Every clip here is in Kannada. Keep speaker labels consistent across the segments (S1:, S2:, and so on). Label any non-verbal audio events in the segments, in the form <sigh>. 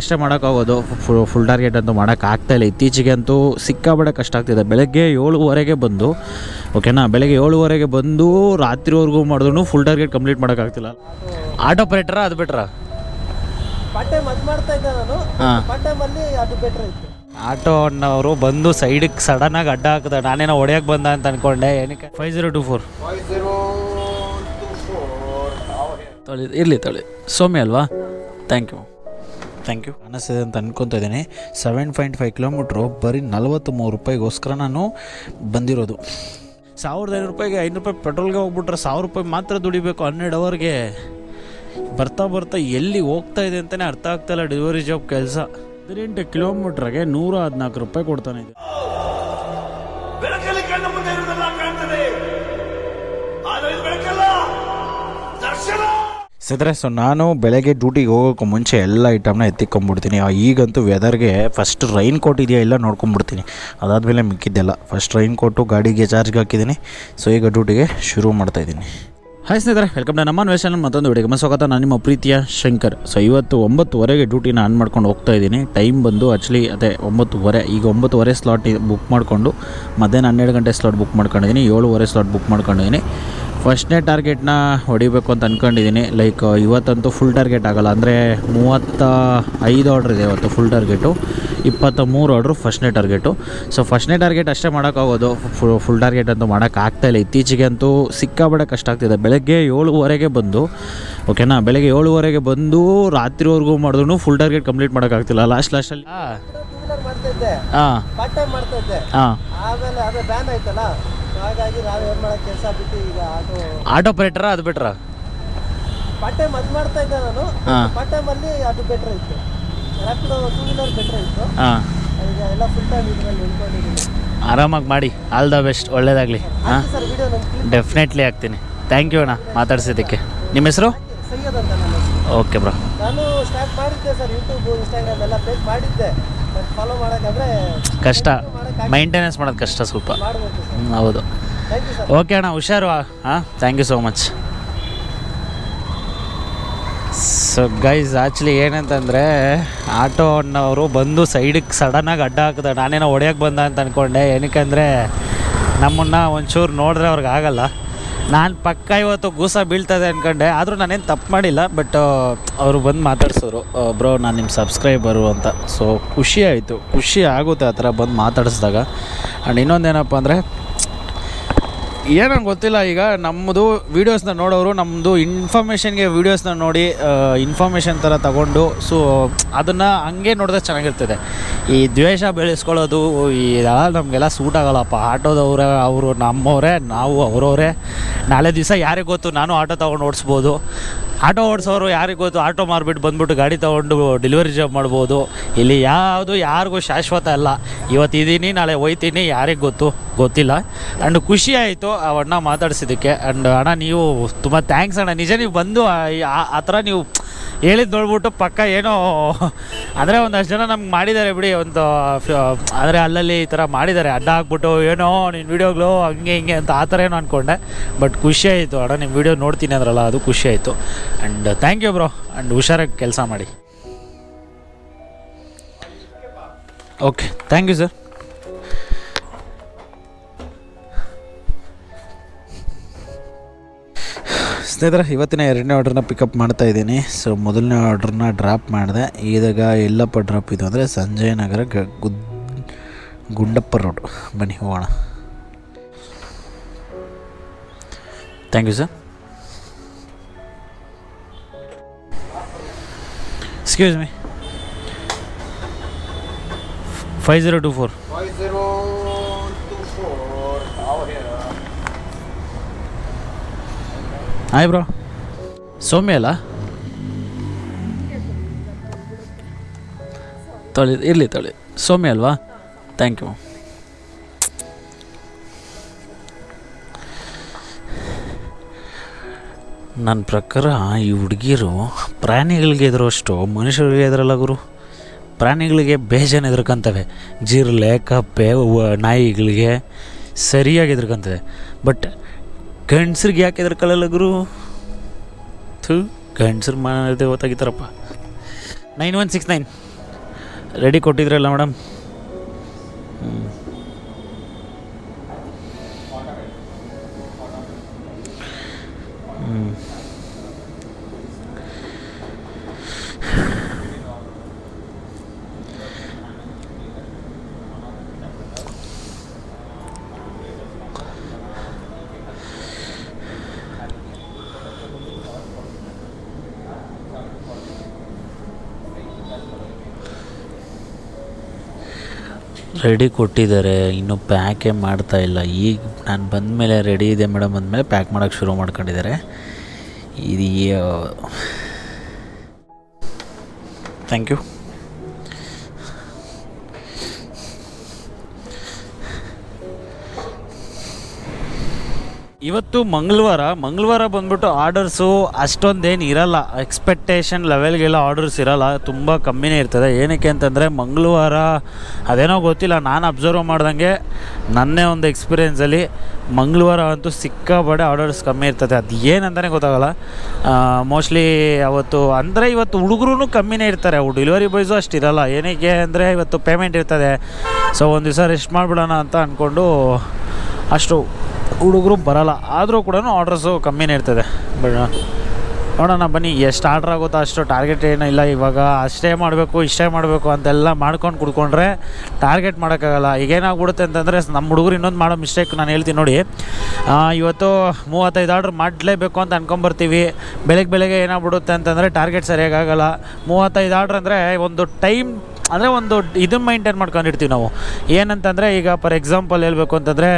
S1: ಅಷ್ಟೇ ಮಾಡೋಕ್ಕಾಗೋದು ಫುಲ್ ಫುಲ್ ಟಾರ್ಗೆಟ್ ಅಂತೂ ಮಾಡೋಕ್ಕಾಗ್ತಾ ಇಲ್ಲ. ಇತ್ತೀಚೆಗೆ ಅಂತೂ ಸಿಕ್ಕಾಬಡ ಕಷ್ಟ ಆಗ್ತಿದೆ. ಬೆಳಗ್ಗೆ ಏಳುವರೆಗೆ ಬಂದು ಓಕೆನಾ ಬೆಳಗ್ಗೆ ಏಳುವರೆಗೆ ಬಂದು ರಾತ್ರಿವರೆಗೂ ಮಾಡಿದ್ರು ಫುಲ್ ಟಾರ್ಗೆಟ್ ಕಂಪ್ಲೀಟ್ ಮಾಡೋಕ್ಕಾಗ್ತಿಲ್ಲ ಆಟೋ ಆಪರೇಟರ ಅದು ಬಿಟ್ರ ಆಟೋ ಅಣ್ಣವರು ಬಂದು ಸೈಡಿಗೆ ಸಡನ್ನಾಗಿ ಅಡ್ಡ ಹಾಕಿದ ನಾನೇನೋ ಹೊಡೆಯಕ್ಕೆ ಬಂದ ಅಂತ ಅನ್ಕೊಂಡೆ. ಏನಕ್ಕೆ? ಫೈವ್ ಜೀರೋ ಟು ಫೋರ್ ತೊಳಿ ಇರಲಿ ತೊಳಿ. ಸೌಮ್ಯ ಅಲ್ವಾ? ಥ್ಯಾಂಕ್ ಯು ಥ್ಯಾಂಕ್ ಯು ಅನಿಸಿದೆ ಅಂತ ಅನ್ಕೊತಾ ಇದ್ದೀನಿ. ಸೆವೆನ್ ಪಾಯಿಂಟ್ ಫೈವ್ ಕಿಲೋಮೀಟ್ರು ಬರೀ ನಲ್ವತ್ತ್ಮೂರು ರೂಪಾಯಿಗೋಸ್ಕರ ನಾನು ಬಂದಿರೋದು. ಸಾವಿರದ ಐನೂರು ರೂಪಾಯಿಗೆ ಐನೂರು ರೂಪಾಯಿ ಪೆಟ್ರೋಲ್ಗೆ ಹೋಗ್ಬಿಟ್ರೆ ಸಾವಿರ ರೂಪಾಯಿ ಮಾತ್ರ ದುಡಿಬೇಕು ಹನ್ನೆರಡು ಅವರ್ಗೆ. ಬರ್ತಾ ಬರ್ತಾ ಎಲ್ಲಿ ಹೋಗ್ತಾ ಇದೆ ಅಂತಲೇ ಅರ್ಥ ಆಗ್ತಾಯಿಲ್ಲ ಡೆಲಿವರಿ ಜಾಬ್ ಕೆಲಸ. ಹದಿನೆಂಟು ಕಿಲೋಮೀಟ್ರಿಗೆ ನೂರ ಹದಿನಾಲ್ಕು ರೂಪಾಯಿ ಕೊಡ್ತಾನೆ. ಇದು ಸಿದ್ರೆ ಸೊ ನಾನು ಬೆಳಗ್ಗೆ ಡ್ಯೂಟಿಗೆ ಹೋಗೋಕೆ ಮುಂಚೆ ಎಲ್ಲ ಐಟಮ್ನ ಎತ್ತಿಕೊಂಡ್ಬಿಡ್ತೀನಿ. ಈಗಂತೂ ವೆದರ್ಗೆ ಫಸ್ಟ್ ರೈನ್ ಕೋಟ್ ಇದೆಯಾ ಇಲ್ಲ ನೋಡ್ಕೊಂಡ್ಬಿಡ್ತೀನಿ. ಅದಾದಮೇಲೆ ಮಿಕ್ಕಿದ್ದೆಲ್ಲ. ಫಸ್ಟ್ ರೈನ್ ಕೋಟು ಗಾಡಿಗೆ ಚಾರ್ಜ್ಗೆ ಹಾಕಿದ್ದೀನಿ. ಸೊ ಈಗ ಡ್ಯೂಟಿಗೆ ಶುರು ಮಾಡ್ತಾಯಿದ್ದೀನಿ ಹಾಯ್ ಸ್ನೇಹಿತರೆ ವೆಲ್ಕಮ್ ಟು ನಮ್ಮ ವೇಷನ್ ಮತ್ತೊಂದು ವಿಡಿಯೋಗೆ ಸ್ವಾಗತ. ನಾನು ನಿಮ್ಮ ಪ್ರೀತಿಯ ಶಂಕರ್. ಸೊ ಇವತ್ತು ಒಂಬತ್ತುವರೆಗೆ ಡ್ಯೂಟಿನ ಆನ್ ಮಾಡ್ಕೊಂಡು ಹೋಗ್ತಾ ಇದ್ದೀನಿ. ಟೈಮ್ ಬಂದು ಆ್ಯಕ್ಚುಲಿ ಅದೇ ಒಂಬತ್ತುವರೆ, ಈಗ ಒಂಬತ್ತುವರೆ ಸ್ಲಾಟ್ ಬುಕ್ ಮಾಡಿಕೊಂಡು ಮಧ್ಯಾಹ್ನ ಹನ್ನೆರಡು ಗಂಟೆ ಸ್ಲಾಟ್ ಬುಕ್ ಮಾಡ್ಕೊಂಡಿದ್ದೀನಿ. ಏಳುವರೆ ಸ್ಲಾಟ್ ಬುಕ್ ಮಾಡ್ಕೊಂಡಿದ್ದೀನಿ. ಫಸ್ಟ್ನೇ ಟಾರ್ಗೆಟ್ನ ಹೊಡಿಬೇಕು ಅಂತ ಅಂದ್ಕೊಂಡಿದ್ದೀನಿ ಲೈಕ್ ಇವತ್ತಂತೂ ಫುಲ್ ಟಾರ್ಗೆಟ್ ಆಗೋಲ್ಲ. ಅಂದರೆ ಮೂವತ್ತ ಐದು ಆರ್ಡ್ರ್ ಇದೆ ಇವತ್ತು ಫುಲ್ ಟಾರ್ಗೆಟು ಇಪ್ಪತ್ತ ಮೂರು ಆರ್ಡ್ರು ಫಸ್ಟ್ನೇ ಟಾರ್ಗೆಟು ಸೊ ಫಸ್ಟ್ನೇ ಟಾರ್ಗೆಟ್ ಅಷ್ಟೇ ಮಾಡೋಕ್ಕಾಗೋದು ಫುಲ್ ಫುಲ್ ಟಾರ್ಗೆಟ್ ಅಂತೂ ಮಾಡೋಕ್ಕಾಗ್ತಾ ಇಲ್ಲ. ಇತ್ತೀಚೆಗೆ ಅಂತೂ ಸಿಕ್ಕಾಬಡ ಕಷ್ಟ ಆಗ್ತಿದೆ. ಬೆಳಗ್ಗೆ ಏಳುವರೆಗೆ ಬಂದು ಓಕೆನಾ ಬೆಳಗ್ಗೆ ಏಳುವರೆಗೆ ಬಂದು ರಾತ್ರಿವರೆಗೂ ಮಾಡಿದ್ರು ಫುಲ್ ಟಾರ್ಗೆಟ್ ಕಂಪ್ಲೀಟ್ ಮಾಡೋಕ್ಕಾಗ್ತಿಲ್ಲ ಲಾಸ್ಟ್ ಲಾಸ್ಟಲ್ಲಿ ಹಾಂ. ಹಾಂ.
S2: ಹಾಗಾಗಿ ನಾವು ಏನು ಮಾಡೋ ಕೆಲಸ ಬಿಟ್ಟು ಈಗ ಆಟೋ
S1: ಆಟೋ ಆಪರೇಟರ ಅದು ಬಿಟ್ರ
S2: ಪಾರ್ಟ್ ಟೈಮ್ ಅದು ಮಾಡ್ತಾ ಇದ್ದೆ ನಾನು.
S1: ಹಾಂ.
S2: ಪಾರ್ಟ್ ಟೈಮಲ್ಲಿ ಅದು ಬೆಟ್ರ್ ಇತ್ತು. ರ್ಯಾಪಿಡೋ ಟೂ ವೀಲರ್ ಬೆಟ್ರ್ ಇತ್ತು.
S1: ಹಾಂ.
S2: ಈಗ ಎಲ್ಲ ಫುಲ್ ಟೈಮ್ ಇದರಲ್ಲಿ ಇಟ್ಕೊಂಡಿದ್ದೀನಿ.
S1: ಆರಾಮಾಗಿ ಮಾಡಿ. ಆಲ್ ದ ಬೆಸ್ಟ್ ಒಳ್ಳೇದಾಗಲಿ. ಹಾಂ?
S2: ಸರ್ ವಿಡಿಯೋ
S1: ಡೆಫಿನೆಟ್ಲಿ ಆಗ್ತೀನಿ ಥ್ಯಾಂಕ್ ಯು ಅಣ್ಣ ಮಾತಾಡ್ಸಿದ್ದಕ್ಕೆ. ನಿಮ್ಮ ಹೆಸರು?
S2: ಸೈಯದ್ ಅಂತ ನನ್ನ ಹೆಸರು.
S1: ಓಕೆ ಬ್ರೋ
S2: ನಾನು ಸ್ಟಾರ್ಟ್ ಮಾಡಿದ್ದೆ ಸರ್ ಯೂಟ್ಯೂಬ್ ಇನ್ಸ್ಟಾಗ್ರಾಮ್ ಎಲ್ಲ ಪೇಜ್ ಮಾಡಿದ್ದೆ. ಬಟ್ ಫಾಲೋ ಮಾಡೋಕ್ಕಾದ್ರೆ
S1: ಕಷ್ಟ. ಮೈಂಟೆನೆನ್ಸ್ ಮಾಡೋದು ಕಷ್ಟ ಸ್ವಲ್ಪ.
S2: ಮಾಡಬೇಕು ಸರ್.
S1: ಹ್ಮ್, ಹೌದು. ಓಕೆ ಅಣ್ಣ, ಹುಷಾರು, ಹಾಂ? Thank you so much so guys actually ಏನಂತಂದರೆ, ಆಟೋ ಅಣ್ಣವರು ಬಂದು ಸೈಡಿಗೆ ಸಡನ್ನಾಗಿ ಅಡ್ಡ ಹಾಕಿದ, ನಾನೇನೋ ಹೊಡೆಯೋಕ್ಕೆ ಬಂದ ಅಂತ ಅಂದ್ಕೊಂಡೆ ಏನಕ್ಕೆ ನಮ್ಮನ್ನು ಒಂಚೂರು ನೋಡಿದ್ರೆ ಅವ್ರಿಗೆ ಆಗಲ್ಲ. ನಾನು ಪಕ್ಕ ಇವತ್ತು ಗೂಸ ಬೀಳ್ತದೆ ಅಂದ್ಕೊಂಡೆ ಆದರೂ ನಾನೇನು ತಪ್ಪು ಮಾಡಿಲ್ಲ ಬಟ್ ಅವರು ಬಂದು ಮಾತಾಡ್ಸೋರು. ಬ್ರೋ ನಾನು ನಿಮ್ಮ ಸಬ್ಸ್ಕ್ರೈಬರು ಅಂತ. ಸೊ ಖುಷಿ ಆಯಿತು. ಖುಷಿ ಆಗುತ್ತೆ ಆ ಥರ ಬಂದು ಮಾತಾಡಿಸಿದಾಗ. ಆ್ಯಂಡ್ ಇನ್ನೊಂದೇನಪ್ಪ ಅಂದರೆ ಏನೋ ಗೊತ್ತಿಲ್ಲ, ಈಗ ನಮ್ಮದು ವೀಡಿಯೋಸ್ನ ನೋಡೋರು ನಮ್ಮದು ಇನ್ಫಾರ್ಮೇಷನ್ಗೆ ವೀಡಿಯೋಸ್ನ ನೋಡಿ ಇನ್ಫಾರ್ಮೇಷನ್ ಥರ ತಗೊಂಡು ಸೊ ಅದನ್ನು ಹಂಗೆ ನೋಡಿದ್ರೆ ಚೆನ್ನಾಗಿರ್ತದೆ. ಈ ದ್ವೇಷ ಬೆಳೆಸ್ಕೊಳ್ಳೋದು ಇದೆಲ್ಲ ನಮಗೆಲ್ಲ ಸೂಟ್ ಆಗೋಲ್ಲಪ್ಪ. ಆಟೋದವ್ರೆ, ಅವರು ನಮ್ಮವರೇ, ನಾವು ಅವರವರೇ. ನಾಳೆ ದಿವಸ ಯಾರಿಗೆ ಗೊತ್ತು, ನಾನು ಆಟೋ ತೊಗೊಂಡು ಓಡಿಸ್ಬೋದು. ಆಟೋ ಓಡಿಸೋರು ಯಾರಿಗೆ ಗೊತ್ತು? ಆಟೋ ಮಾರ್ಬಿಟ್ಟು ಬಂದ್ಬಿಟ್ಟು ಗಾಡಿ ತೊಗೊಂಡು ಡೆಲಿವರಿ ಜಾಬ್ ಮಾಡ್ಬೋದು. ಇಲ್ಲಿ ಯಾವುದು ಯಾರಿಗೂ ಶಾಶ್ವತ ಅಲ್ಲ. ಇವತ್ತು ಇದ್ದೀನಿ ನಾಳೆ ಹೋಯ್ತೀನಿ, ಯಾರಿಗೆ ಗೊತ್ತು? ಗೊತ್ತಿಲ್ಲ. ಆ್ಯಂಡ್ ಖುಷಿ ಆಯಿತು ಆ ಅಣ್ಣ ಮಾತಾಡಿಸಿದ್ದಕ್ಕೆ. ಆ್ಯಂಡ್ ಅಣ್ಣ, ನೀವು ತುಂಬ ಥ್ಯಾಂಕ್ಸ್ ಅಣ್ಣ. ನಿಜ ನೀವು ಬಂದು ಆ ಥರ ನೀವು ಹೇಳಿದ್ದು ನೋಡ್ಬಿಟ್ಟು ಪಕ್ಕ ಏನೋ ಅಂದರೆ ಒಂದಷ್ಟು ಜನ ನಮ್ಗೆ ಮಾಡಿದ್ದಾರೆ ಬಿಡಿ, ಒಂದು ಅಂದರೆ ಅಲ್ಲಲ್ಲಿ ಈ ಥರ ಮಾಡಿದ್ದಾರೆ. ಅಡ್ಡ ಹಾಕ್ಬಿಟ್ಟು ಏನೋ ನಿನ್ನ ವೀಡಿಯೋಗಳು ಹಂಗೆ ಹಿಂಗೆ ಅಂತ ಆ ಥರ ಏನೋ ಅಂದ್ಕೊಂಡೆ ಬಟ್ ಖುಷಿ ಆಯಿತು ಅಡ ನಿಮ್ಮ ವೀಡಿಯೋ ನೋಡ್ತೀನಿ ಅಂದ್ರಲ್ಲ, ಅದು ಖುಷಿ ಆಯಿತು. And thank you bro and ಹುಷಾರಾಗಿ ಕೆಲಸ ಮಾಡಿ. Okay, thank you sir. ಸ್ನೇಹಿತರೆ, ಇವತ್ತಿನ ಎರಡನೇ ಆರ್ಡ್ರನ್ನ ಪಿಕಪ್ ಮಾಡ್ತಾ ಇದ್ದೀನಿ. ಸೊ ಮೊದಲನೇ ಆರ್ಡ್ರನ್ನ ಡ್ರಾಪ್ ಮಾಡಿದೆ. ಈಗ ಎಲ್ಲಪ್ಪ ಡ್ರಾಪ್ ಇದು ಅಂದರೆ ಸಂಜಯ್ ನಗರ ಗುದ್ ಗುಂಡಪ್ಪ ರೋಡ್ ಬನ್ನಿ, ಹೋಗೋಣ. Thank you sir excuse me five zero two four
S2: five zero two four
S1: hi bro Soumya ಅಲ್ಲ? ತೊಳಿ, ಇರಲಿ ತೊಳಿ. ಸೌಮ್ಯ ಅಲ್ವಾ? ಥ್ಯಾಂಕ್ ಯು ನನ್ನ ಪ್ರಕಾರ ಈ ಹುಡುಗಿರು ಪ್ರಾಣಿಗಳಿಗೆ ಎದುರೋಷ್ಟು ಮನುಷ್ಯರಿಗೆ ಎದುರಲ್ಲ ಗುರು. ಪ್ರಾಣಿಗಳಿಗೆ ಬೇಜಾನ್ ಎದುರ್ಕೊಂತವೆ. ಜಿರ್ಲೆ, ಕಪ್ಪೆ ನಾಯಿಗಳಿಗೆ ಸರಿಯಾಗಿ ಎದುರ್ಕೊಂತವೆ. ಬಟ್ ಗಂಡಸ್ರಿಗೆ ಯಾಕೆ ಇದ್ರ ಗುರು? ಥೂ, ಗಂಡಸ್ರು ಮಾಡಿದೆ ಗೊತ್ತಾಗಿತ್ತಾರಪ್ಪ. Nine one six nine. Ready ಕೊಟ್ಟಿದ್ರಲ್ಲ madam ready ಕೊಟ್ಟಿದ್ದಾರೆ, ಇನ್ನೂ ಪ್ಯಾಕೇ ಮಾಡ್ತಾ ಇಲ್ಲ. ಈಗ ನಾನು ಬಂದ ಮೇಲೆ ರೆಡಿ ಇದೆ ಮೇಡಮ್ ಅಂದಮೇಲೆ ಪ್ಯಾಕ್ ಮಾಡೋಕೆ ಶುರು ಮಾಡ್ಕೊಂಡಿದ್ದಾರೆ. ಇದು ಥ್ಯಾಂಕ್ ಯು ಇವತ್ತು ಮಂಗಳವಾರ ಮಂಗಳವಾರ ಬಂದ್ಬಿಟ್ಟು ಆರ್ಡರ್ಸು ಅಷ್ಟೊಂದೇನು ಇರಲ್ಲ. ಎಕ್ಸ್ಪೆಕ್ಟೇಷನ್ ಲೆವೆಲ್ಗೆಲ್ಲ ಆರ್ಡರ್ಸ್ ಇರಲ್ಲ, ತುಂಬ ಕಮ್ಮಿನೇ ಇರ್ತದೆ. ಏನಕ್ಕೆ ಅಂತಂದರೆ ಮಂಗಳವಾರ, ಅದೇನೋ ಗೊತ್ತಿಲ್ಲ, ನಾನು ಅಬ್ಸರ್ವ್ ಮಾಡ್ದಂಗೆ ನನ್ನೇ ಒಂದು ಎಕ್ಸ್ಪೀರಿಯೆನ್ಸಲ್ಲಿ ಮಂಗಳವಾರ ಅಂತೂ ಸಿಕ್ಕಾಬಡೆ ಆರ್ಡರ್ಸ್ ಕಮ್ಮಿ ಇರ್ತದೆ. ಅದು ಏನಂತಲೇ ಗೊತ್ತಾಗಲ್ಲ. ಮೋಸ್ಟ್ಲಿ ಅವತ್ತು, ಅಂದರೆ ಇವತ್ತು ಹುಡುಗರು ಕಮ್ಮಿನೇ ಇರ್ತಾರೆ. ಡೆಲಿವರಿ ಬಾಯ್ಸು ಅಷ್ಟು ಇರಲ್ಲ. ಏನಕ್ಕೆ ಅಂದರೆ ಇವತ್ತು ಪೇಮೆಂಟ್ ಇರ್ತದೆ. ಸೊ ಒಂದು ದಿವಸ ರೆಸ್ಟ್ ಮಾಡಿಬಿಡೋಣ ಅಂತ ಅಂದ್ಕೊಂಡು ಅಷ್ಟು ಹುಡುಗರು ಬರಲ್ಲ. ಆದರೂ ಕೂಡ ಆರ್ಡ್ರಸ್ಸು ಕಮ್ಮಿನೇ ಇರ್ತದೆ. ಬಟ್ ನೋಡೋಣ ಬನ್ನಿ, ಎಷ್ಟು ಆರ್ಡ್ರ್ ಆಗುತ್ತೋ ಅಷ್ಟು ಟಾರ್ಗೆಟ್ ಏನೂ ಇಲ್ಲ ಇವಾಗ. ಅಷ್ಟೇ ಮಾಡಬೇಕು, ಇಷ್ಟೇ ಮಾಡಬೇಕು ಅಂತೆಲ್ಲ ಮಾಡ್ಕೊಂಡು ಕುಡ್ಕೊಂಡ್ರೆ ಟಾರ್ಗೆಟ್ ಮಾಡೋಕ್ಕಾಗಲ್ಲ. ಈಗೇನಾಗ್ಬಿಡುತ್ತೆ ಅಂತಂದರೆ ನಮ್ಮ ಹುಡುಗರು ಇನ್ನೊಂದು ಮಾಡೋ ಮಿಸ್ಟೇಕ್ ನಾನು ಹೇಳ್ತೀನಿ ನೋಡಿ. ಇವತ್ತು ಮೂವತ್ತೈದು ಆರ್ಡ್ರ್ ಮಾಡಲೇಬೇಕು ಅಂತ ಅನ್ಕೊಂಬರ್ತೀವಿ. ಬೆಳಗ್ಗೆ ಬೆಳಗ್ಗೆ ಏನಾಗ್ಬಿಡುತ್ತೆ ಅಂತಂದರೆ ಟಾರ್ಗೆಟ್ ಸರಿಯಾಗಿ ಆಗಲ್ಲ. ಮೂವತ್ತೈದು ಆರ್ಡ್ರ್ ಅಂದರೆ ಒಂದು ಟೈಮ್ ಅಂದರೆ ಒಂದು ಇದನ್ನು ಮೈಂಟೈನ್ ಮಾಡ್ಕೊಂಡಿರ್ತೀವಿ ನಾವು. ಏನಂತಂದರೆ ಈಗ ಫಾರ್ ಎಕ್ಸಾಂಪಲ್ ಹೇಳಬೇಕು ಅಂತಂದರೆ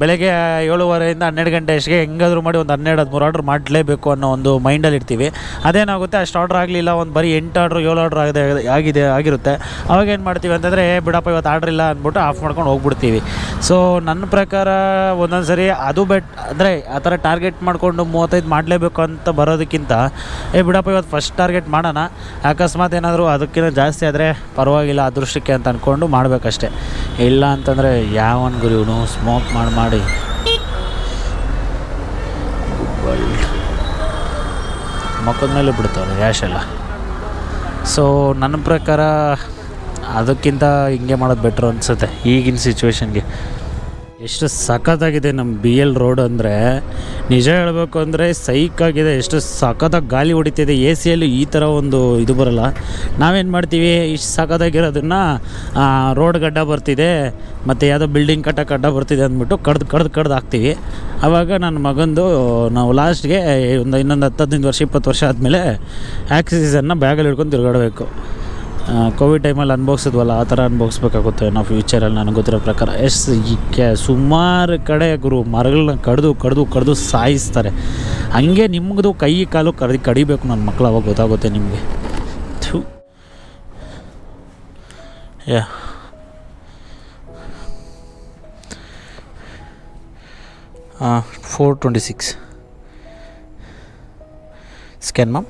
S1: ಬೆಳಗ್ಗೆ ಏಳುವರೆಯಿಂದ ಹನ್ನೆರಡು ಗಂಟೆ ಅಷ್ಟಿಗೆ ಹೆಂಗಾದರೂ ಮಾಡಿ ಒಂದು ಹನ್ನೆರಡು, ಹದಿಮೂರು ಆರ್ಡ್ರ್ ಮಾಡಲೇಬೇಕು ಅನ್ನೋ ಒಂದು ಮೈಂಡಲ್ಲಿ ಇರ್ತೀವಿ. ಅದೇನಾಗುತ್ತೆ, ಅಷ್ಟು ಆರ್ಡ್ರ್ ಆಗಲಿಲ್ಲ, ಒಂದು ಬರೀ ಎಂಟು ಆರ್ಡ್ರ್ ಏಳು ಆರ್ಡ್ರ್ ಆಗಿದೆ ಆಗಿದೆ, ಆಗಿರುತ್ತೆ. ಅವಾಗ ಏನು ಮಾಡ್ತೀವಿ ಅಂತಂದರೆ, ಏ, ಬಿಡಪ್ಪ, ಇವತ್ತು ಆರ್ಡ್ರ್ ಇಲ್ಲ ಅಂದ್ಬಿಟ್ಟು ಆಫ್ ಮಾಡ್ಕೊಂಡು ಹೋಗ್ಬಿಡ್ತೀವಿ. ಸೊ ನನ್ನ ಪ್ರಕಾರ ಒಂದೊಂದು ಸರಿ ಅದು ಬೆಟ್ ಅಂದರೆ ಆ ಥರ ಟಾರ್ಗೆಟ್ ಮಾಡಿಕೊಂಡು ಮೂವತ್ತೈದು ಮಾಡಲೇಬೇಕು ಅಂತ ಬರೋದಕ್ಕಿಂತ, ಏ, ಬಿಡಪ್ಪ, ಇವತ್ತು ಫಸ್ಟ್ ಟಾರ್ಗೆಟ್ ಮಾಡೋಣ. ಅಕಸ್ಮಾತ್ ಏನಾದರೂ ಅದಕ್ಕಿಂತ ಜಾಸ್ತಿ ಆದರೆ ಪರವಾಗಿಲ್ಲ ಅದೃಷ್ಟಕ್ಕೆ ಅಂತ ಅಂದ್ಕೊಂಡು ಮಾಡಬೇಕಷ್ಟೆ. ಇಲ್ಲ ಅಂತಂದರೆ ಯಾವನ್ ಗುರು ಇವನು? ಸ್ಮೋಕ್ ಮಾಡಿ ಮಾಡಿ. ಮಕ್ಕದ ಮೇಲೆ ಬಿಡ್ತಾವೆ ರ್ಯಾಶ್ ಎಲ್ಲ. ಸೊ ನನ್ನ ಪ್ರಕಾರ ಅದಕ್ಕಿಂತ ಹಿಂಗೆ ಮಾಡೋದು ಬೆಟ್ರ್ ಅನಿಸುತ್ತೆ ಈಗಿನ ಸಿಚುವೇಶನ್ಗೆ ಎಷ್ಟು ಸಖತ್ತಾಗಿದೆ ನಮ್ಮ ಬಿ ಎಲ್ ರೋಡ್ ಅಂದರೆ. ನಿಜ ಹೇಳಬೇಕು ಅಂದರೆ ಸೈಕಾಗಿದೆ ಎಷ್ಟು ಸಖತ್ತಾಗಿ ಗಾಳಿ ಹೊಡಿತಿದೆ ಎ ಸಿಯಲ್ಲಿ ಈ ಥರ ಒಂದು ಇದು ಬರಲ್ಲ. ನಾವೇನು ಮಾಡ್ತೀವಿ, ಇಷ್ಟು ಸಖತ್ತಾಗಿರೋದನ್ನು ರೋಡ್ ಗಡ್ಡ ಬರ್ತಿದೆ, ಮತ್ತು ಯಾವುದೋ ಬಿಲ್ಡಿಂಗ್ ಕಟ್ಟಕ್ಕೆ ಅಡ್ಡ ಬರ್ತಿದೆ ಅಂದ್ಬಿಟ್ಟು ಕಡ್ದು ಕಡ್ದು ಕಡ್ದು ಹಾಕ್ತೀವಿ. ಆವಾಗ ನನ್ನ ಮಗಂದು, ನಾವು ಲಾಸ್ಟ್ಗೆ ಒಂದು ಇನ್ನೊಂದು ಹತ್ತು ಹದಿನೈದು ವರ್ಷ, ಇಪ್ಪತ್ತು ವರ್ಷ ಆದಮೇಲೆ ಆಕ್ಸಿಸನ್ನು ಬ್ಯಾಗಲ್ಲಿ ಹಿಡ್ಕೊಂಡು ತಿರುಗಾಡಬೇಕು. ಕೋವಿಡ್ ಟೈಮಲ್ಲಿ ಅನ್ಭವಿಸಿದ್ವಲ್ಲ, ಆ ಥರ ಅನ್ಭವಿಸ್ಬೇಕಾಗುತ್ತೆ ನಾವು ಫ್ಯೂಚರಲ್ಲಿ ನನಗೆ ಗೊತ್ತಿರೋ ಪ್ರಕಾರ. ಎಸ್ ಕೆ, ಸುಮಾರು ಕಡೆ ಗುರು ಮರಗಳನ್ನ ಕಡಿದು ಕಡಿದು ಕಡಿದು ಸಾಯಿಸ್ತಾರೆ. ಹಂಗೆ ನಿಮ್ಮದು ಕೈ, ಕಾಲು ಕಡ್ದು, ಕಡಿಬೇಕು ನನ್ನ ಮಕ್ಕಳು ಅವಾಗ ಗೊತ್ತಾಗುತ್ತೆ ನಿಮಗೆ. Yeah. Four twenty six scan ma'am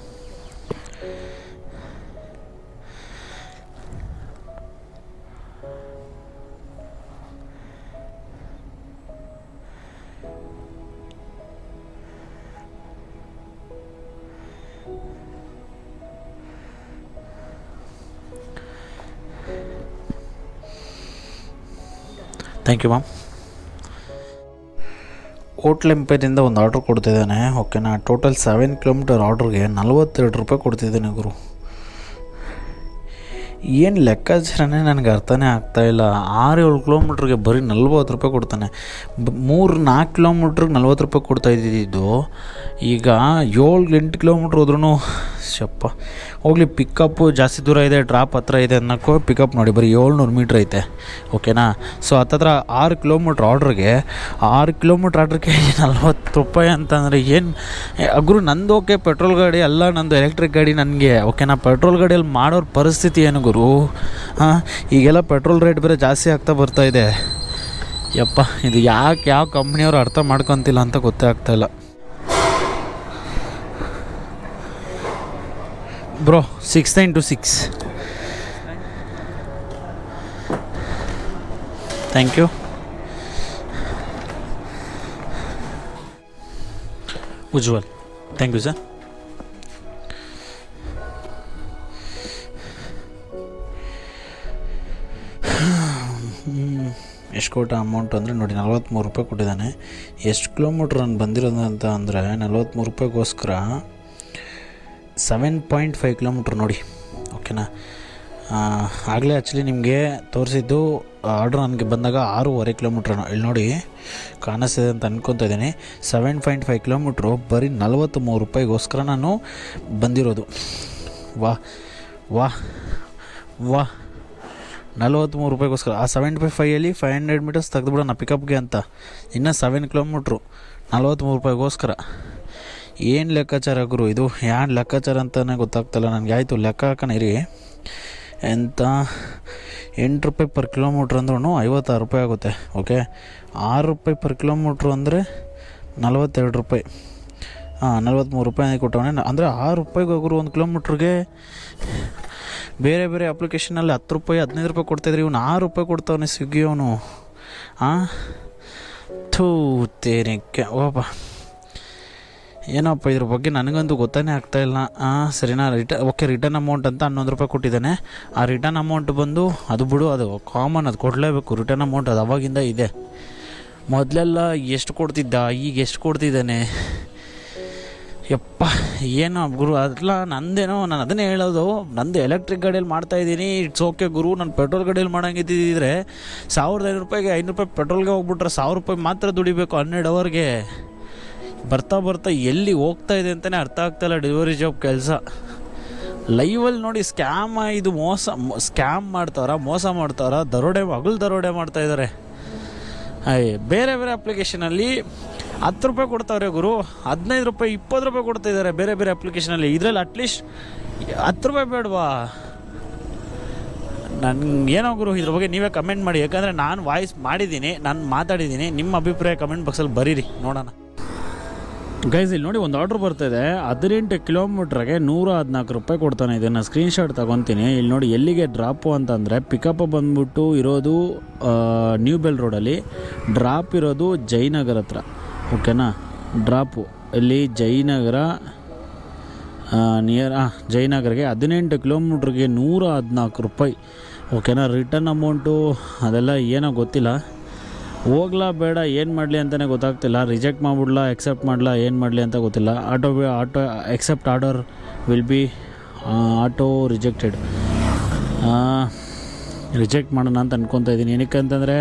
S1: thank you ma'am hotel ಎಂಪೈರಿಂದ ಒಂದು ಆರ್ಡ್ರ್ ಕೊಡ್ತಿದ್ದಾನೆ. ಓಕೆನಾ ಟೋಟಲ್ ಸೆವೆನ್ ಕಿಲೋಮೀಟರ್ ಆರ್ಡ್ರಿಗೆ ನಲ್ವತ್ತೆರಡು ರೂಪಾಯಿ ಕೊಡ್ತಿದ್ದಾನೆ ಗುರು. ಏನು ಲೆಕ್ಕಾಚಾರನೇ ನನಗೆ ಅರ್ಥನೇ ಆಗ್ತಾಯಿಲ್ಲ ಆರು ಏಳು ಕಿಲೋಮೀಟ್ರಿಗೆ ಬರೀ ನಲ್ವತ್ತು ರೂಪಾಯಿ ಕೊಡ್ತಾನೆ. ಮೂರು ನಾಲ್ಕು ಕಿಲೋಮೀಟ್ರಿಗೆ ನಲ್ವತ್ತು ರೂಪಾಯಿ ಕೊಡ್ತಾ ಇದ್ದಿದ್ದು. ಈಗ ಏಳು ಎಂಟು ಕಿಲೋಮೀಟ್ರ್ ಹೋದ್ರೂ ಶಪ್ಪ ಹೋಗ್ಲಿ ಪಿಕಪ್ಪು ಜಾಸ್ತಿ ದೂರ ಇದೆ ಡ್ರಾಪ್ ಹತ್ರ ಇದೆ ಅನ್ನೋಕ್ಕೂ ಪಿಕಪ್ ನೋಡಿ, ಬರೀ ಏಳ್ನೂರು ಮೀಟ್ರ್ ಐತೆ ಓಕೆನಾ ಸೊ ಹತ್ತತ್ರ ಆರು ಕಿಲೋಮೀಟ್ರ್ ಆರ್ಡ್ರಿಗೆ ಆರು ಕಿಲೋಮೀಟ್ರ್ ಆರ್ಡ್ರಿಗೆ <laughs> ನಲ್ವತ್ತು ರೂಪಾಯಿ ಅಂತಂದರೆ ಏನು ಅಗ್ರು ನಂದು ಓಕೆ ಪೆಟ್ರೋಲ್ ಗಾಡಿ ಅಲ್ಲ, ನಂದು ಎಲೆಕ್ಟ್ರಿಕ್ ಗಾಡಿ ನನಗೆ ಓಕೆನಾ ಪೆಟ್ರೋಲ್ ಗಾಡಿಯಲ್ಲಿ ಮಾಡೋರ ಪರಿಸ್ಥಿತಿ ಏನು ಗುರು? ಹಾಂ? ಈಗೆಲ್ಲ ಪೆಟ್ರೋಲ್ ರೇಟ್ ಬೇರೆ ಜಾಸ್ತಿ ಆಗ್ತಾ ಬರ್ತಾ ಇದೆ. ಯಪ್ಪ, ಇದು ಯಾಕೆ, ಯಾವ ಕಂಪ್ನಿಯವರು ಅರ್ಥ ಮಾಡ್ಕೊತಿಲ್ಲ ಅಂತ ಗೊತ್ತೇ ಆಗ್ತಾಯಿಲ್ಲ bro six nine two six thank you Ujjwal thank you sir ಎಷ್ಟು ಕೊಟ್ಟ ಅಮೌಂಟ್ ಅಂದರೆ ನೋಡಿ ನಲ್ವತ್ತ್ಮೂರು ರೂಪಾಯಿ ಕೊಟ್ಟಿದ್ದಾನೆ. ಎಷ್ಟು ಕಿಲೋಮೀಟ್ರ್ ನಾನು ಬಂದಿರೋದು ಅಂತ ಅಂದರೆ ನಲ್ವತ್ತ್ಮೂರು ರೂಪಾಯಿಗೋಸ್ಕರ ಸೆವೆನ್ ಪಾಯಿಂಟ್ ಫೈವ್ ಕಿಲೋಮೀಟ್ರ್ ನೋಡಿ. ಓಕೆನಾ ಆಗಲೇ ಆ್ಯಕ್ಚುಲಿ ನಿಮಗೆ ತೋರಿಸಿದ್ದು ಆರ್ಡ್ರ್ ನನಗೆ ಬಂದಾಗ ಆರೂವರೆ ಕಿಲೋಮೀಟ್ರ್ ಇಲ್ಲಿ ನೋಡಿ ಕಾಣಿಸ್ತಿದೆ ಅಂತ ಅನ್ಕೊತಾ ಇದ್ದೀನಿ. ಸೆವೆನ್ ಪಾಯಿಂಟ್ ಫೈವ್ ಕಿಲೋಮೀಟ್ರು ಬರೀ ನಲ್ವತ್ತು ಮೂರು ರೂಪಾಯಿಗೋಸ್ಕರ ನಾನು ಬಂದಿರೋದು. ವಾ ವಾ ವಾ ನಲ್ವತ್ತ್ಮೂರು ರೂಪಾಯಿಗೋಸ್ಕರ. ಆ ಸೆವೆನ್ ಫೈ ಫೈಯಲ್ಲಿ ಫೈವ್ ಹಂಡ್ರೆಡ್ ಮೀಟರ್ಸ್ ತೆಗೆದುಬಿಡೋಣ ಪಿಕಪ್ಗೆ ಅಂತ. ಇನ್ನು ಸೆವೆನ್ ಕಿಲೋಮೀಟ್ರು ನಲ್ವತ್ತ್ಮೂರು ರೂಪಾಯಿಗೋಸ್ಕರ. ಏನು ಲೆಕ್ಕಾಚಾರ ಗುರು ಇದು? ಏನು ಲೆಕ್ಕಾಚಾರ ಅಂತಲೇ ಗೊತ್ತಾಗ್ತಲ್ಲ ನನಗೆ. ಆಯಿತು, ಲೆಕ್ಕ ಹಾಕೋಣ ಇರಿ. ಎಂತ? ಎಂಟು ರೂಪಾಯಿ ಪರ್ ಕಿಲೋಮೀಟ್ರ್ ಅಂದ್ರೂ ಐವತ್ತಾರು ರೂಪಾಯಿ ಆಗುತ್ತೆ. ಓಕೆ ಆರು ರೂಪಾಯಿ ಪರ್ ಕಿಲೋಮೀಟ್ರು ಅಂದರೆ ನಲವತ್ತೆರಡು ರೂಪಾಯಿ. ಹಾಂ ನಲ್ವತ್ತ್ಮೂರು ರೂಪಾಯಿ ಕೊಟ್ಟವನೇ. ಅಂದರೆ ಆರು ರೂಪಾಯಿಗೆ ಹೋಗೋರು ಒಂದು ಕಿಲೋಮೀಟ್ರಿಗೆ ಬೇರೆ ಬೇರೆ ಅಪ್ಲಿಕೇಶನಲ್ಲಿ ಹತ್ತು ರೂಪಾಯಿ, ಹದಿನೈದು ರೂಪಾಯಿ ಕೊಡ್ತಾಯಿದ್ರೆ ಇವನು ಆರು ರೂಪಾಯಿ ಕೊಡ್ತಾವನೆ ಸ್ವಿಗ್ಗಿ ಅವನು. ಹಾಂ ಥೂ, ತೇರಿಕೆ. ಓಪ ಏನಪ್ಪ ಇದ್ರ ಬಗ್ಗೆ ನನಗಂತೂ ಗೊತ್ತಾನೇ ಆಗ್ತಾಯಿಲ್ಲ ಹಾಂ ಸರಿನಾ, ರಿಟ, ಓಕೆ, ರಿಟರ್ನ್ ಅಮೌಂಟ್ ಅಂತ ಹನ್ನೊಂದು ರೂಪಾಯಿ ಕೊಟ್ಟಿದ್ದಾನೆ. ಆ ರಿಟರ್ನ್ ಅಮೌಂಟ್ ಬಂದು, ಅದು ಬಿಡು, ಅದು ಕಾಮನ್ ಅದು ಕೊಡಲೇಬೇಕು. ರಿಟರ್ನ್ ಅಮೌಂಟ್ ಅದು ಅವಾಗಿಂದ ಇದೆ. ಮೊದಲೆಲ್ಲ ಎಷ್ಟು ಕೊಡ್ತಿದ್ದ, ಈಗ ಎಷ್ಟು ಕೊಡ್ತಿದ್ದಾನೆ? ಯಪ್ಪ, ಏನೋ ಗುರು, ಅದಲ್ಲ ನಂದೇನೋ, ನಾನು ಅದನ್ನೇ ಹೇಳೋದು. ನಂದು ಎಲೆಕ್ಟ್ರಿಕ್ ಗಾಡಿಯಲ್ಲಿ ಮಾಡ್ತಾಯಿದ್ದೀನಿ ಇಟ್ಸ್ ಓಕೆ ಗುರು, ನಾನು ಪೆಟ್ರೋಲ್ ಗಾಡಿಯಲ್ಲಿ ಮಾಡಂಗಿದ್ದಿದ್ರೆ ಸಾವಿರದ ಐನೂರು ರೂಪಾಯಿಗೆ ಐನೂರು ರೂಪಾಯಿ ಪೆಟ್ರೋಲ್ಗೆ ಹೋಗ್ಬಿಟ್ರೆ ಸಾವಿರ ರೂಪಾಯಿ ಮಾತ್ರ ದುಡಿಬೇಕು ಹನ್ನೆರಡು ಅವರ್ಗೆ ಬರ್ತಾ ಬರ್ತಾ ಎಲ್ಲಿ ಹೋಗ್ತಾ ಇದೆ ಅಂತಲೇ ಅರ್ಥ ಆಗ್ತಾಯಿಲ್ಲ ಡೆಲಿವರಿ ಜಾಬ್ ಕೆಲಸ. ಲೈವಲ್ಲಿ ನೋಡಿ ಸ್ಕ್ಯಾಮ್ ಇದು ಮೋಸ ಸ್ಕ್ಯಾಮ್ ಮಾಡ್ತಾರ ಮೋಸ ಮಾಡ್ತಾರ ದರೋಡೆ, ಹಗಲು ದರೋಡೆ ಮಾಡ್ತಾ ಇದ್ದಾರೆ ಅಯ್ಯ ಬೇರೆ ಬೇರೆ ಅಪ್ಲಿಕೇಶನಲ್ಲಿ ಹತ್ತು ರೂಪಾಯಿ ಕೊಡ್ತಾವ್ರೆ ಗುರು, ಹದಿನೈದು ರೂಪಾಯಿ, ಇಪ್ಪತ್ತು ರೂಪಾಯಿ ಕೊಡ್ತಾ ಇದ್ದಾರೆ ಬೇರೆ ಬೇರೆ ಅಪ್ಲಿಕೇಶನಲ್ಲಿ ಇದರಲ್ಲಿ ಅಟ್ಲೀಸ್ಟ್ ಹತ್ತು ರೂಪಾಯಿ ಬೇಡವಾ? ನನ್ಗೆ ಏನೋ ಗುರು ಇದ್ರ ಬಗ್ಗೆ ನೀವೇ ಕಮೆಂಟ್ ಮಾಡಿ. ಯಾಕಂದರೆ ನಾನು ವಾಯ್ಸ್ ಮಾಡಿದ್ದೀನಿ, ನಾನು ಮಾತಾಡಿದ್ದೀನಿ. ನಿಮ್ಮ ಅಭಿಪ್ರಾಯ ಕಮೆಂಟ್ ಬಾಕ್ಸಲ್ಲಿ ಬರೀರಿ, ನೋಡೋಣ. ಗೈಸ್ ಇಲ್ಲಿ ನೋಡಿ ಒಂದು ಆರ್ಡ್ರ್ ಬರ್ತಾಯಿದೆ ಹದಿನೆಂಟು ಕಿಲೋಮೀಟ್ರಿಗೆ ನೂರ ಹದಿನಾಲ್ಕು ರೂಪಾಯಿ ಕೊಡ್ತಾನೆ ಇದನ್ನು ಸ್ಕ್ರೀನ್ಶಾಟ್ ತಗೊತೀನಿ. ಇಲ್ಲಿ ನೋಡಿ ಎಲ್ಲಿಗೆ ಡ್ರಾಪು ಅಂತಂದರೆ ಪಿಕಪ್ ಬಂದ್ಬಿಟ್ಟು ಇರೋದು ನ್ಯೂ ಬೆಲ್ ರೋಡಲ್ಲಿ ಡ್ರಾಪ್ ಇರೋದು ಜಯನಗರ ಹತ್ರ. ಓಕೆನಾ ಡ್ರಾಪು ಇಲ್ಲಿ ಜಯನಗರ ನಿಯರ್ ಜಯನಗರ್ಗೆ ಹದಿನೆಂಟು ಕಿಲೋಮೀಟ್ರಿಗೆ ನೂರ ಹದಿನಾಲ್ಕು ರೂಪಾಯಿ. ಓಕೆನಾ ರಿಟರ್ನ್ ಅಮೌಂಟು ಅದೆಲ್ಲ ಏನೋ ಗೊತ್ತಿಲ್ಲ. ಹೋಗ್ಲಾ ಬೇಡ, ಏನು ಮಾಡಲಿ ಅಂತಲೇ ಗೊತ್ತಾಗ್ತಿಲ್ಲ. ರಿಜೆಕ್ಟ್ ಮಾಡ್ಬಿಡ್ಲಾ ಎಕ್ಸೆಪ್ಟ್ ಮಾಡಲಾ, ಏನು ಮಾಡಲಿ ಅಂತ ಗೊತ್ತಿಲ್ಲ. Auto auto accept order will be auto rejected reject ಮಾಡೋಣ ಅಂತ ಅನ್ಕೊತಾ ಇದ್ದೀನಿ ಏನಕ್ಕೆ ಅಂತಂದರೆ,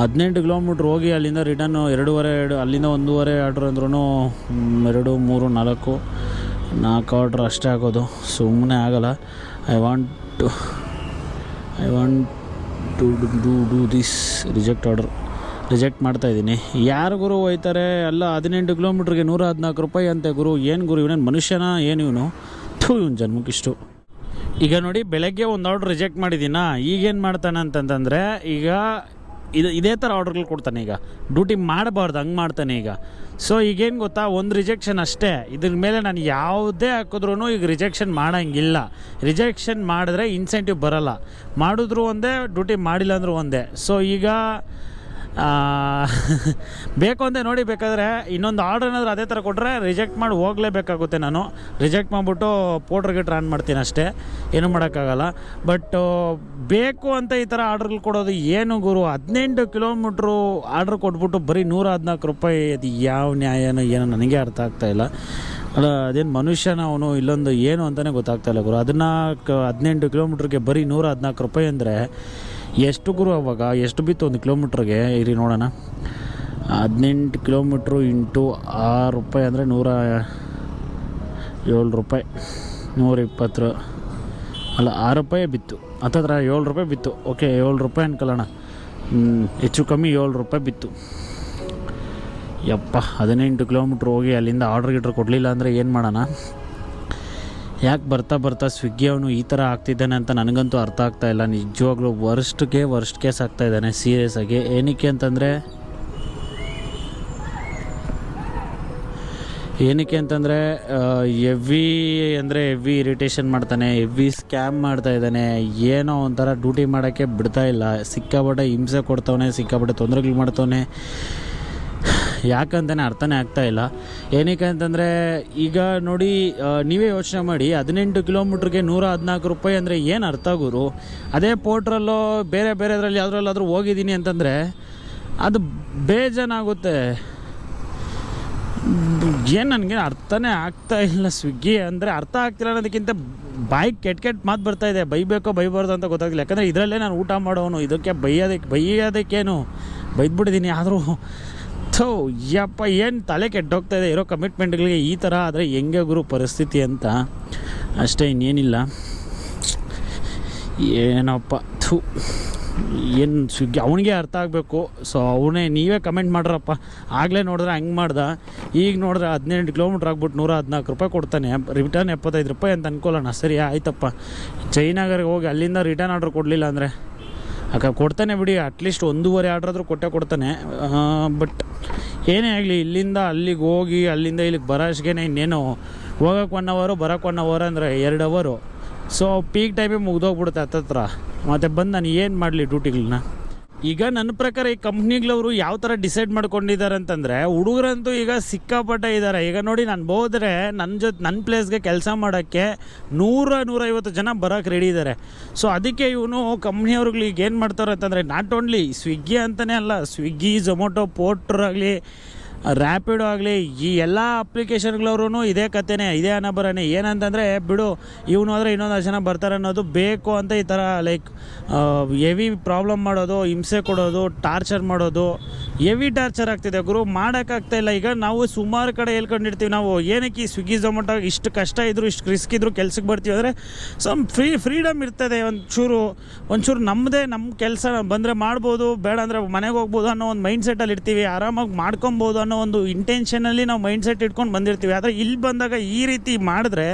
S1: ಹದಿನೆಂಟು ಕಿಲೋಮೀಟ್ರ್ ಹೋಗಿ ಅಲ್ಲಿಂದ ರಿಟರ್ನು ಎರಡೂವರೆ, ಎರಡು, ಅಲ್ಲಿಂದ ಒಂದೂವರೆ ಆರ್ಡ್ರ್ ಅಂದ್ರೂ ಎರಡು, ಮೂರು, ನಾಲ್ಕು ನಾಲ್ಕು ಆರ್ಡ್ರ್ ಅಷ್ಟೇ ಆಗೋದು. ಸುಮ್ಮನೆ ಆಗಲ್ಲ. I want to I want to do do this reject order reject ಮಾಡ್ತಾ ಇದ್ದೀನಿ. ಯಾರು ಗುರು ಹೋಯ್ತಾರೆ? ಎಲ್ಲ ಹದಿನೆಂಟು ಕಿಲೋಮೀಟ್ರಿಗೆ ನೂರ ಹದಿನಾಲ್ಕು ರೂಪಾಯಿ ಅಂತೆ ಗುರು. ಏನು ಗುರು ಇವನೇನು ಮನುಷ್ಯನ? ಏನು ಇವನು? ಥೂ, ಇವನು ಜನ್ಮಕ್ಕಿಷ್ಟು. ಈಗ ನೋಡಿ, ಬೆಳಗ್ಗೆ ಒಂದು ಆರ್ಡ್ರ್ ರಿಜೆಕ್ಟ್ ಮಾಡಿದ್ದೀನಾ. ಈಗೇನು ಮಾಡ್ತಾನೆ ಅಂತಂತಂದರೆ, ಈಗ ಇದು ಇದೇ ಥರ ಆರ್ಡ್ರ್ಗಳು ಕೊಡ್ತಾನೆ ಈಗ. ಡ್ಯೂಟಿ ಮಾಡಬಾರ್ದು, ಹಂಗೆ ಮಾಡ್ತಾನೆ ಈಗ. ಸೊ ಈಗೇನು ಗೊತ್ತಾ? ಒಂದು ರಿಜೆಕ್ಷನ್ ಅಷ್ಟೇ. ಇದ್ರ ಮೇಲೆ ನಾನು ಯಾವುದೇ ಹಾಕಿದ್ರೂ ಈಗ ರಿಜೆಕ್ಷನ್ ಮಾಡೋಂಗಿಲ್ಲ. ರಿಜೆಕ್ಷನ್ ಮಾಡಿದ್ರೆ ಇನ್ಸೆಂಟಿವ್ ಬರೋಲ್ಲ. ಮಾಡಿದ್ರು ಒಂದೇ, ಡ್ಯೂಟಿ ಮಾಡಿಲ್ಲ ಅಂದರೂ ಒಂದೇ. ಸೊ ಈಗ <laughs> ಬೇಕು ಅಂತ ನೋಡಿ ಬೇಕಾದರೆ, ಇನ್ನೊಂದು ಆರ್ಡರ್ ಏನಾದರೂ ಅದೇ ಥರ ಕೊಟ್ಟರೆ ರಿಜೆಕ್ಟ್ ಮಾಡಿ ಹೋಗಲೇಬೇಕಾಗುತ್ತೆ ನಾನು. ರಿಜೆಕ್ಟ್ ಮಾಡಿಬಿಟ್ಟು ಪೋಟ್ರ್ ಟ್ರಾನ್ ಮಾಡ್ತೀನಿ ಅಷ್ಟೇ. ಏನೂ ಮಾಡೋಕ್ಕಾಗಲ್ಲ. ಬಟ್ ಬೇಕು ಅಂತ ಈ ಥರ ಆರ್ಡ್ರ್ಗಳು ಕೊಡೋದು ಏನು ಗುರು? ಹದಿನೆಂಟು ಕಿಲೋಮೀಟ್ರು ಆರ್ಡ್ರ್ ಕೊಟ್ಬಿಟ್ಟು ಬರೀ ನೂರ ಹದಿನಾಲ್ಕು ರೂಪಾಯಿ ಅದು ಯಾವ ನ್ಯಾಯನೋ ಏನೋ ನನಗೆ ಅರ್ಥ ಆಗ್ತಾ ಇಲ್ಲ. ಅಲ್ಲ, ಅದೇನು ಮನುಷ್ಯನ ಅವನು ಇಲ್ಲೊಂದು ಏನು ಅಂತಲೇ ಗೊತ್ತಾಗ್ತಾ ಇಲ್ಲ ಗುರು. ಅದನ್ನು ಕ ಹದಿನೆಂಟು ಕಿಲೋಮೀಟ್ರಿಗೆ ಬರೀ ನೂರ ಹದಿನಾಲ್ಕು ರೂಪಾಯಿ ಅಂದರೆ ಎಷ್ಟು ಗುರು ಅವಾಗ, ಎಷ್ಟು ಬಿತ್ತು ಒಂದು ಕಿಲೋಮೀಟ್ರಿಗೆ? ಇರಿ ನೋಡೋಣ. ಹದಿನೆಂಟು ಕಿಲೋಮೀಟ್ರು ಇಂಟು ಆರು ರೂಪಾಯಿ ಅಂದರೆ ನೂರ ಏಳು ರೂಪಾಯಿ. ನೂರ ಇಪ್ಪತ್ತು ಅಲ್ಲ, ಆರು ರೂಪಾಯಿ ಬಿತ್ತು. ಹತ್ತತ್ರ ಏಳು ರೂಪಾಯಿ ಬಿತ್ತು. ಓಕೆ, ಏಳು ರೂಪಾಯಿ ಅನ್ಕೊಳ್ಳೋಣ ಹೆಚ್ಚು ಕಮ್ಮಿ ಏಳು ರೂಪಾಯಿ ಬಿತ್ತು. ಯಪ್ಪ, ಹದಿನೆಂಟು ಕಿಲೋಮೀಟ್ರ್ ಹೋಗಿ ಅಲ್ಲಿಂದ ಆರ್ಡ್ರ್ ಗಿಟ್ರ್ ಕೊಡಲಿಲ್ಲ ಅಂದರೆ ಏನು ಮಾಡೋಣ? ಯಾಕೆ ಬರ್ತಾ ಬರ್ತಾ ಸ್ವಿಗ್ಗಿ ಅವನು ಈ ಥರ ಆಗ್ತಿದ್ದಾನೆ ಅಂತ ನನಗಂತೂ ಅರ್ಥ ಆಗ್ತಾ ಇಲ್ಲ. ನಿಜವಾಗ್ಲೂ ವರ್ಸ್ಟ್ಗೆ ವರ್ಸ್ಟ್ ಕೇಸ್ ಆಗ್ತಾ ಇದ್ದಾನೆ ಸೀರಿಯಸ್ ಆಗಿ. ಏನಕ್ಕೆ ಅಂತಂದರೆ ಏನಕ್ಕೆ ಅಂತಂದರೆ ಎವ್ವಿ ಅಂದರೆ ಎವ್ವಿ ಇರಿಟೇಷನ್ ಮಾಡ್ತಾನೆ ಎವ್ವಿ ಸ್ಕ್ಯಾಮ್ ಮಾಡ್ತಾ ಇದ್ದಾನೆ. ಏನೋ ಒಂಥರ ಡ್ಯೂಟಿ ಮಾಡೋಕ್ಕೆ ಬಿಡ್ತಾ ಇಲ್ಲ. ಸಿಕ್ಕಾಪಟ್ಟೆ ಹಿಂಸೆ ಕೊಡ್ತವನೆ, ಸಿಕ್ಕಾಪಟ್ಟೆ ತೊಂದರೆಗಳು ಮಾಡ್ತವನೆ. ಯಾಕಂತಾನೆ ಅರ್ಥನೇ ಆಗ್ತಾ ಇಲ್ಲ. ಏನಕ್ಕೆ ಅಂತಂದರೆ, ಈಗ ನೋಡಿ ನೀವೇ ಯೋಚನೆ ಮಾಡಿ, ಹದಿನೆಂಟು ಕಿಲೋಮೀಟ್ರಿಗೆ ನೂರ ಹದಿನಾಲ್ಕು ರೂಪಾಯಿ ಅಂದರೆ ಏನು ಅರ್ಥ ಗುರು? ಅದೇ ಪೋರ್ಟ್ರಲ್ಲೋ ಬೇರೆ ಬೇರೆದ್ರಲ್ಲಿ ಯಾವುದ್ರಲ್ಲಾದರೂ ಹೋಗಿದ್ದೀನಿ ಅಂತಂದರೆ, ಅದು ಬೇಜಾನಾಗುತ್ತೆ. ಏನು ನನಗೆ ಅರ್ಥನೇ ಆಗ್ತಾ ಇಲ್ಲ ಸ್ವಿಗ್ಗಿ ಅಂದರೆ ಅರ್ಥ ಆಗ್ತಿಲ್ಲ ಅನ್ನೋದಕ್ಕಿಂತ ಬಾಯಿ ಕೆಟ್ಟ ಕೆಟ್ಟ ಮಾತು ಬರ್ತಾ ಇದೆ. ಬೈಬೇಕೋ ಬೈಬಾರ್ದು ಅಂತ ಗೊತ್ತಾಗಲಿಲ್ಲ ಯಾಕಂದರೆ ಇದರಲ್ಲೇ ನಾನು ಊಟ ಮಾಡೋನು, ಇದಕ್ಕೆ ಬೈಯೋದಕ್ಕೆ ಬೈಯೋದಕ್ಕೇನು? ಬೈದ್ಬಿಟ್ಟಿದ್ದೀನಿ ಆದರೂ ಥೋ ಯಪ್ಪ ಏನು ತಲೆ ಕೆಟ್ಟೋಗ್ತಾ ಇದೆ. ಇರೋ ಕಮಿಟ್ಮೆಂಟ್ಗಳಿಗೆ ಈ ಥರ ಆದರೆ ಹೆಂಗೆ ಗುರು ಪರಿಸ್ಥಿತಿ ಅಂತ? ಅಷ್ಟೇ ಇನ್ನೇನಿಲ್ಲ. ಏನಪ್ಪ, ಥೂ. ಏನು ಸ್ವಿಗ್ಗಿ, ಅವನಿಗೆ ಅರ್ಥ ಆಗಬೇಕು. ಸೊ ಅವನೇ, ನೀವೇ ಕಮೆಂಟ್ ಮಾಡ್ರಪ್ಪ. ಆಗಲೇ ನೋಡಿದ್ರೆ ಹಂಗೆ ಮಾಡ್ದೆ. ಈಗ ನೋಡಿದ್ರೆ ಹದಿನೆಂಟು ಕಿಲೋಮೀಟ್ರ್ ಆಗ್ಬಿಟ್ಟು ನೂರ ಹದಿನಾಲ್ಕು ರೂಪಾಯಿ ಕೊಡ್ತಾನೆ. ರಿಟರ್ನ್ ಎಪ್ಪತ್ತೈದು ರೂಪಾಯಿ ಅಂತ ಅನ್ಕೊಳ್ಳೋಣ. ಸರಿ, ಆಯ್ತಪ್ಪ. ಜಯನಗರ್ಗೆ ಹೋಗಿ ಅಲ್ಲಿಂದ ರಿಟರ್ನ್ ಆರ್ಡ್ರ್ ಕೊಡಲಿಲ್ಲ ಅಂದರೆ? ಅಕ್ಕ ಕೊಡ್ತಾನೆ ಬಿಡಿ ಅಟ್ಲೀಸ್ಟ್ ಒಂದೂವರೆ ಆರ್ಡ್ರಾದರೂ ಕೊಟ್ಟೆ ಕೊಡ್ತಾನೆ. ಬಟ್ ಏನೇ ಆಗಲಿ, ಇಲ್ಲಿಂದ ಅಲ್ಲಿಗೆ ಹೋಗಿ, ಅಲ್ಲಿಂದ ಇಲ್ಲಿಗೆ ಬರೋಷ್ಗೆ ಇನ್ನೇನು, ಹೋಗೋಕೆ ಒನ್ ಅವರು ಬರೋಕೆ ಒನ್ ಅವರ್ ಅಂದರೆ ಎರಡು ಅವರು ಸೊ ಪೀಕ್ ಟೈಮಿಗೆ ಮುಗ್ದೋಗ್ಬಿಡುತ್ತೆ ಹತ್ತತ್ರ ಮತ್ತು ಬಂದು ನಾನು ಏನು ಮಾಡಲಿ ಡ್ಯೂಟಿಗಳನ್ನ ಈಗ ನನ್ನ ಪ್ರಕಾರ ಈ ಕಂಪ್ನಿಗಳವರು ಯಾವ ಥರ ಡಿಸೈಡ್ ಮಾಡ್ಕೊಂಡಿದ್ದಾರೆ ಅಂತಂದರೆ, ಹುಡುಗರಂತೂ ಈಗ ಸಿಕ್ಕಾಪಟ್ಟೆ ಇದ್ದಾರೆ. ಈಗ ನೋಡಿ, ನಾನು ಹೋದ್ರೆ ನನ್ನ ಜೊತೆ ನನ್ನ ಪ್ಲೇಸ್ಗೆ ಕೆಲಸ ಮಾಡೋಕ್ಕೆ ನೂರ ನೂರೈವತ್ತು ಜನ ಬರೋಕ್ಕೆ ರೆಡಿ ಇದ್ದಾರೆ ಸೊ ಅದಕ್ಕೆ ಇವನು ಕಂಪ್ನಿಯವ್ರುಗಳಿಗೆ ಈಗ ಏನು ಮಾಡ್ತಾರೆ ಅಂತಂದರೆ ನಾಟ್ ಓನ್ಲಿ ಸ್ವಿಗ್ಗಿ ಅಂತಲೇ ಅಲ್ಲ ಸ್ವಿಗ್ಗಿ ಝೊಮೊಟೊ ಪೋಟ್ರ್ ಆಗಲಿ ರ್ಯಾಪಿಡೋ ಆಗಲಿ, ಈ ಎಲ್ಲ ಅಪ್ಲಿಕೇಶನ್ಗಳವ್ರೂ ಇದೇ ಕತೆನೇ, ಇದೇ ಅನಬರನೇ. ಏನಂತಂದರೆ, ಬಿಡು, ಇವನು ಆದರೆ ಇನ್ನೊಂದು ಜನ ಬರ್ತಾರೆ ಅನ್ನೋದು ಬೇಕು ಅಂತ ಈ ಥರ ಲೈಕ್ ಹೆವಿ ಪ್ರಾಬ್ಲಮ್ ಮಾಡೋದು, ಹಿಂಸೆ ಕೊಡೋದು ಟಾರ್ಚರ್ ಮಾಡೋದು ಹೆವಿ ಟಾರ್ಚರ್ ಆಗ್ತಿದೆ ಗುರು, ಮಾಡೋಕ್ಕಾಗ್ತಾ ಇಲ್ಲ. ಈಗ ನಾವು ಸುಮಾರು ಕಡೆ ಹೇಳ್ಕೊಂಡಿರ್ತೀವಿ ನಾವು, ಏನಕ್ಕೆ ಈ ಸ್ವಿಗ್ಗಿ ಝೊಮ್ಯಾಟೊ ಇಷ್ಟು ಕಷ್ಟ ಇದ್ರು, ಇಷ್ಟು ರಿಸ್ಕ್ ಇದ್ರು ಕೆಲ್ಸಕ್ಕೆ ಬರ್ತೀವಿ ಅಂದರೆ ಸಮ್ ಫ್ರೀ ಫ್ರೀಡಮ್ ಇರ್ತದೆ ಒಂಚೂರು ಒಂಚೂರು ನಮ್ಮದೇ ನಮ್ಮ ಕೆಲಸ ಬಂದರೆ ಮಾಡ್ಬೋದು, ಬೇಡ ಅಂದರೆ ಮನೆಗೆ ಹೋಗ್ಬೋದು ಅನ್ನೋ ಒಂದು ಮೈಂಡ್ ಸೆಟ್ಟಲ್ಲಿ ಇರ್ತೀವಿ. ಆರಾಮಾಗಿ ಮಾಡ್ಕೊಬೋದು ಅನ್ನೋ ಒಂದು ಇಂಟೆನ್ಷನಲ್ಲಿ ನಾವು ಮೈಂಡ್ ಸೆಟ್ ಇಟ್ಕೊಂಡು ಬಂದಿರ್ತೀವಿ. ಆದರೆ ಇಲ್ಲಿ ಬಂದಾಗ ಈ ರೀತಿ ಮಾಡಿದ್ರೆ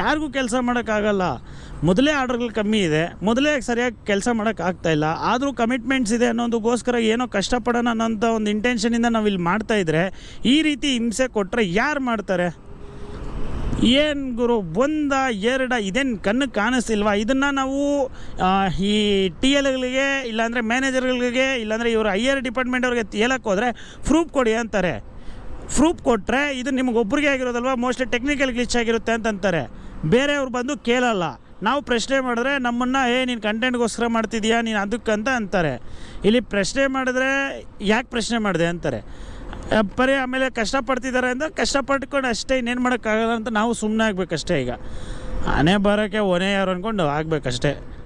S1: ಯಾರಿಗೂ ಕೆಲಸ ಮಾಡೋಕ್ಕಾಗಲ್ಲ. ಮೊದಲೇ ಆರ್ಡರ್ಗಳು ಕಮ್ಮಿ ಇದೆ. ಮೊದಲೇ ಸರಿಯಾಗಿ ಕೆಲಸ ಮಾಡೋಕ್ಕಾಗ್ತಾಯಿಲ್ಲ ಆದರೂ ಕಮಿಟ್ಮೆಂಟ್ಸ್ ಇದೆ ಅನ್ನೋದಕ್ಕೋಸ್ಕರ ಏನೋ ಕಷ್ಟಪಡೋಣ ಅನ್ನೋಂಥ ಒಂದು ಇಂಟೆನ್ಷನಿಂದ ನಾವು ಇಲ್ಲಿ ಮಾಡ್ತಾ ಇದ್ರೆ ಈ ರೀತಿ ಹಿಂಸೆ ಕೊಟ್ಟರೆ ಯಾರು ಮಾಡ್ತಾರೆ? ಏನು ಗುರು, ಒಂದ, ಎರಡ, ಇದೇನು ಕಣ್ಣು ಕಾಣಿಸ್ತಿಲ್ವಾ? ಇದನ್ನು ನಾವು ಈ ಟಿ ಎಲ್ಗಳಿಗೆ ಇಲ್ಲಾಂದರೆ ಮ್ಯಾನೇಜರ್ಗಳಿಗೆ ಇಲ್ಲಾಂದರೆ ಇವರು ಹೈಯರ್ ಡಿಪಾರ್ಟ್ಮೆಂಟ್ ಅವ್ರಿಗೆ ಹೇಳಕ್ಕೆ ಹೋದರೆ ಪ್ರೂಫ್ ಕೊಡಿ ಅಂತಾರೆ. ಪ್ರೂಫ್ ಕೊಟ್ಟರೆ ಇದು ನಿಮ್ಗೆ ಒಬ್ರಿಗೆ ಆಗಿರೋದಲ್ವಾ? ಮೋಸ್ಟ್ಲಿ ಟೆಕ್ನಿಕಲ್ ಗ್ಲಿಚ್ ಆಗಿರುತ್ತೆ ಅಂತಂತಾರೆ ಬೇರೆಯವ್ರು ಬಂದು ಕೇಳಲ್ಲ. ನಾವು ಪ್ರಶ್ನೆ ಮಾಡಿದ್ರೆ ನಮ್ಮನ್ನು, ಏ, ನೀನು ಕಂಟೆಂಟ್ಗೋಸ್ಕರ ಮಾಡ್ತಿದ್ಯಾ? ನೀನು ಅದಕ್ಕಂತ ಅಂತಾರೆ. ಇಲ್ಲಿ ಪ್ರಶ್ನೆ ಮಾಡಿದ್ರೆ ಯಾಕೆ ಪ್ರಶ್ನೆ ಮಾಡಿದೆ ಅಂತಾರೆ. ಪರಿ ಆಮೇಲೆ ಕಷ್ಟಪಡ್ತಿದ್ದಾರೆ ಅಂದರೆ ಕಷ್ಟಪಟ್ಕೊಂಡು ಅಷ್ಟೇ ಇನ್ನೇನು ಮಾಡೋಕ್ಕಾಗಲ್ಲ ಅಂತ ನಾವು ಸುಮ್ಮನೆ ಆಗಬೇಕಷ್ಟೇ ಈಗ. ಹಣೆ ಬರೋಕ್ಕೆ ಒನೆ ಯಾರು ಅಂದ್ಕೊಂಡು ಆಗ್ಬೇಕಷ್ಟೇ.